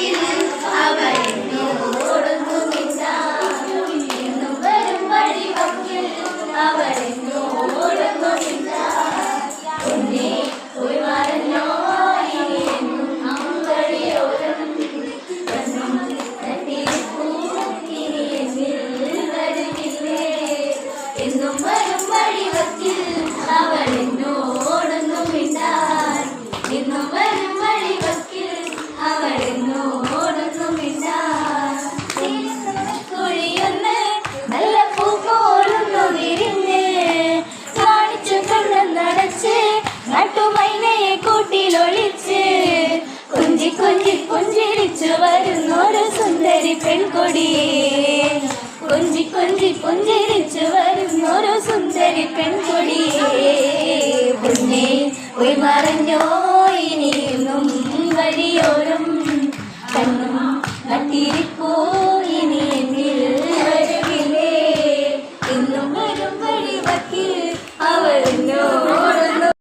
you. ഒരു പെൺകൊടിയേ കൊഞ്ചി കൊഞ്ചി വരും ഒരു സുന്ദരി പെൺകൊടിയേ പിന്നെ മറഞ്ഞോ ഇനിയും വഴിയോരം. കണ്ണും കത്തിരിപ്പോ